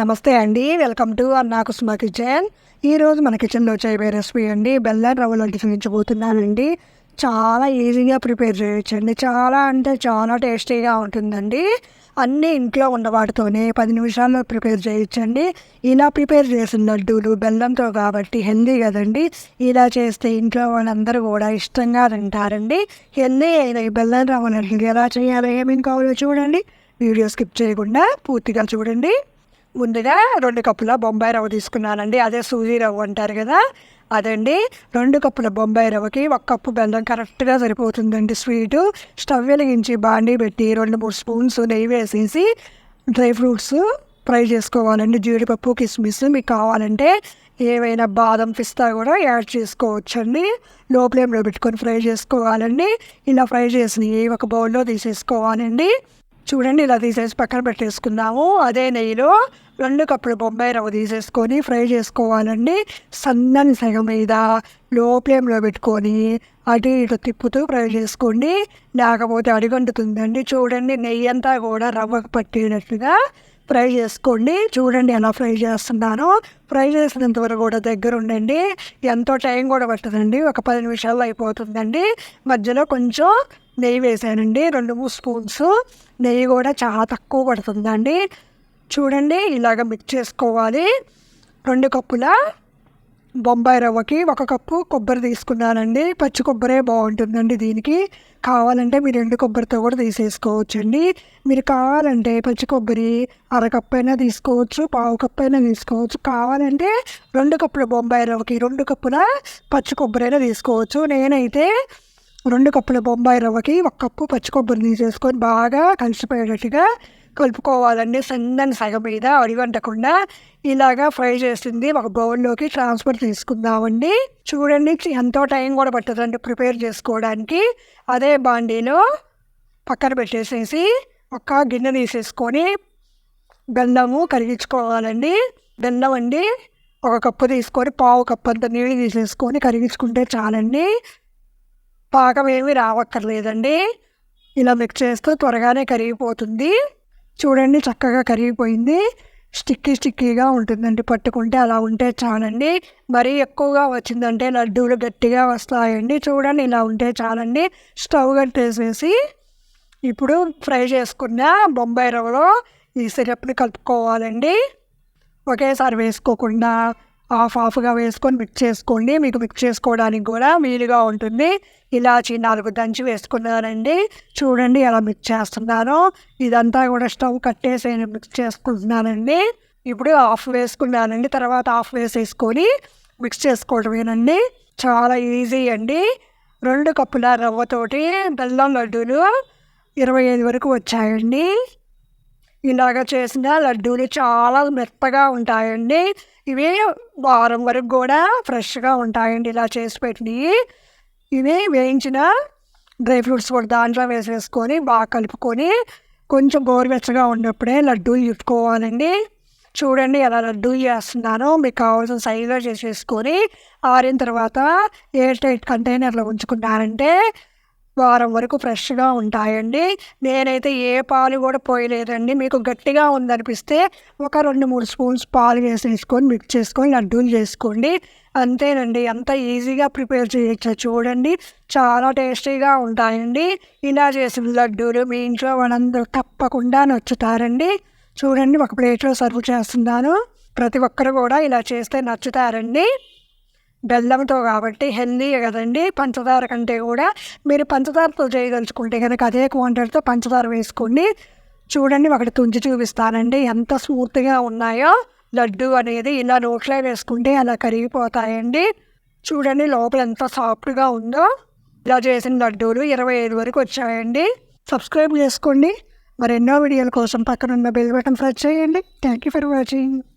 నమస్తే అండి welcome to అన్నా కుసుమ కిచెన్. ఈరోజు మన కిచెన్లో చేయబోయే రెసిపీ అండి బెల్లం రవ్వ లడ్డు చూపించబోతున్నానండి చాలా ఈజీగా ప్రిపేర్ చేయొచ్చండి చాలా అంటే చాలా టేస్టీగా ఉంటుందండి. అన్నీ ఇంట్లో ఉన్న వాటితోనే పది నిమిషాల్లో ప్రిపేర్ చేయొచ్చండి. ఇలా ప్రిపేర్ చేసిన లడ్డూలు బెల్లంతో కాబట్టి హెల్దీ కదండి. ఇలా చేస్తే ఇంట్లో వాళ్ళందరూ కూడా ఇష్టంగా తింటారండి. హెల్దీ అయిన ఈ బెల్లం రవ్వ లడ్డు ఎలా చేయాలో ఏమేమి కావాలో చూడండి. వీడియో స్కిప్ చేయకుండా పూర్తిగా చూడండి. ముందుగా రెండు కప్పుల బొంబాయి రవ్వ తీసుకున్నానండి. అదే సూజీ రవ్వ అంటారు కదా అదండి. రెండు కప్పుల బొంబాయి రవ్వకి ఒక కప్పు బెల్లం కరెక్ట్గా సరిపోతుందండి స్వీటు. స్టవ్ వెలిగించి బాండీ పెట్టి రెండు మూడు స్పూన్స్ నెయ్యి వేసేసి డ్రై ఫ్రూట్స్ ఫ్రై చేసుకోవాలండి. జీడిపప్పు కిస్మిస్ మీకు కావాలంటే ఏవైనా బాదం పిస్తా కూడా యాడ్ చేసుకోవచ్చండి. లో ఫ్లేమ్లో పెట్టుకొని ఫ్రై చేసుకోవాలండి. ఇలా ఫ్రై చేసినవి ఒక బౌల్లో తీసేసుకోవాలండి. చూడండి ఇలా తీసేసి పక్కన పెట్టేసుకుందాము. అదే నెయ్యిలో రెండు కప్పులు బొంబాయి రవ్వ తీసేసుకొని ఫ్రై చేసుకోవాలండి. సన్నని సగ మీద లో ఫ్లేమ్లో పెట్టుకొని అటు ఇటు తిప్పుతూ ఫ్రై చేసుకోండి. లేకపోతే అడిగంటుతుందండి. చూడండి నెయ్యి అంతా కూడా రవ్వకు పట్టినట్టుగా ఫ్రై చేసుకోండి. చూడండి ఎలా ఫ్రై చేస్తున్నానో. ఫ్రై చేసినంత వరకు కూడా దగ్గర ఉండండి. ఎంతో టైం కూడా పట్టదండి. ఒక పది నిమిషాల్లో అయిపోతుందండి. మధ్యలో కొంచెం నెయ్యి వేసానండి. రెండు మూడు స్పూన్స్. నెయ్యి కూడా చాలా తక్కువ పడుతుందండి. చూడండి ఇలాగ మిక్స్ చేసుకోవాలి. రెండు కప్పుల బొంబాయి రవ్వకి ఒక కప్పు కొబ్బరి తీసుకున్నానండి. పచ్చి కొబ్బరే బాగుంటుందండి దీనికి. కావాలంటే మీరు ఎండు కొబ్బరితో కూడా తీసేసుకోవచ్చండి. మీరు కావాలంటే పచ్చి కొబ్బరి అరకప్పు అయినా తీసుకోవచ్చు పావు కప్పు అయినా తీసుకోవచ్చు. కావాలంటే రెండు కప్పుల బొంబాయి రవ్వకి రెండు కప్పుల పచ్చి కొబ్బరి అయినా తీసుకోవచ్చు. నేనైతే రెండు కప్పుల బొంబాయి రవ్వకి ఒక కప్పు పచ్చి కొబ్బరి తీసేసుకొని బాగా కలిసిపోయేటట్టుగా కలుపుకోవాలండి. సన్నని సగం మీద అడిగంటకుండా ఇలాగా ఫ్రై చేసింది ఒక బౌల్లోకి ట్రాన్స్ఫర్ తీసుకుందామండి. చూడండి ఎంతో టైం కూడా పట్టదండి ప్రిపేర్ చేసుకోవడానికి. అదే బాండీలో పక్కన పెట్టేసేసి ఒక గిన్నె తీసేసుకొని బెల్లము కరిగించుకోవాలండి. బెల్లం అండి ఒక కప్పు తీసుకొని పావు కప్పు అంత నీళ్ళు తీసేసుకొని కరిగించుకుంటే చాలండి. పాకం ఏమీ రావక్కర్లేదండి. ఇలా మిక్స్ చేస్తూ త్వరగానే కరిగిపోతుంది. చూడండి చక్కగా కరిగిపోయింది. స్టిక్కీ స్టిక్కీగా ఉంటుందండి. పట్టుకుంటే అలా ఉంటే చాలండి. మరీ ఎక్కువగా వచ్చిందంటే లడ్డూలు గట్టిగా వస్తాయండి. చూడండి ఇలా ఉంటే చాలండి. స్టవ్ కట్టేసేసి ఇప్పుడు ఫ్రై చేసుకున్న బొంబాయి రవ్వలో ఈ సిరప్ని కలుపుకోవాలండి. ఒకేసారి వేసుకోకుండా హాఫ్ హాఫ్గా వేసుకొని మిక్స్ చేసుకోండి. మీకు మిక్స్ చేసుకోవడానికి కూడా వీలుగా ఉంటుంది. ఇలాచి నాలుగు దంచి వేసుకున్నానండి. చూడండి ఎలా మిక్స్ చేస్తున్నాను ఇదంతా కూడా స్టవ్ కట్టేసి నేను మిక్స్ చేసుకుంటున్నానండి. ఇప్పుడు హాఫ్ వేసుకున్నానండి. తర్వాత హాఫ్ వేసేసుకొని మిక్స్ చేసుకోవడమేనండి. చాలా ఈజీ అండి. రెండు కప్పుల రవ్వతోటి బెల్లం లడ్డూలు ఇరవై ఐదు వరకు వచ్చాయండి. ఇలాగ చేసిన లడ్డూలు చాలా మెత్తగా ఉంటాయండి. ఇవి వారం వరకు కూడా ఫ్రెష్గా ఉంటాయండి ఇలా చేసి పెట్టినవి ఇవి వేయించిన డ్రై ఫ్రూట్స్ కూడా దాంట్లో వేసేసుకొని బాగా కలుపుకొని కొంచెం గోరువెచ్చగా ఉన్నప్పుడే లడ్డూలు చుట్టుకోవాలండి. చూడండి ఎలా లడ్డూలు చేస్తున్నానో మీకు కావాల్సిన సైజులో చేసేసుకొని ఆరిన తర్వాత ఎయిర్ టైట్ కంటైనర్లో ఉంచుకున్నారంటే వారం వరకు ఫ్రెష్గా ఉంటాయండి. నేనైతే ఏ పాలు కూడా పోయలేదండి. మీకు గట్టిగా ఉందనిపిస్తే ఒక రెండు మూడు స్పూన్స్ పాలు వేసేసుకొని మిక్స్ చేసుకొని లడ్డూలు చేసుకోండి. అంతేనండి. ఎంత ఈజీగా ప్రిపేర్ చేయొచ్చు చూడండి. చాలా టేస్టీగా ఉంటాయండి. ఇలా చేసిన లడ్డూలు మీ ఇంట్లో వాళ్ళందరూ తప్పకుండా నచ్చుతారండి. చూడండి ఒక ప్లేట్లో సర్వ్ చేస్తున్నాను. ప్రతి ఒక్కరు కూడా ఇలా చేస్తే నచ్చుతారండి. బెల్లంతో కాబట్టి హెల్దీ కదండి. పంచదార కంటే కూడా మీరు పంచదారతో చేయదలుచుకుంటే కనుక అదే క్వాంటిటీతో పంచదార వేసుకోండి చూడండి ఒకటి తుంచి చూపిస్తానండి. ఎంత స్మూత్గా ఉన్నాయో. లడ్డు అనేది ఇలా నోట్లో వేసుకుంటే అలా కరిగిపోతాయండి. చూడండి లోపల ఎంత సాఫ్ట్గా ఉందో. ఇలా చేసిన లడ్డూలు ఇరవై ఐదు వరకు వచ్చాయండి. సబ్స్క్రైబ్ చేసుకోండి. మరెన్నో వీడియోల కోసం పక్కన ఉన్న బెల్ బటన్ ప్రెస్ చేయండి. Thank you for watching.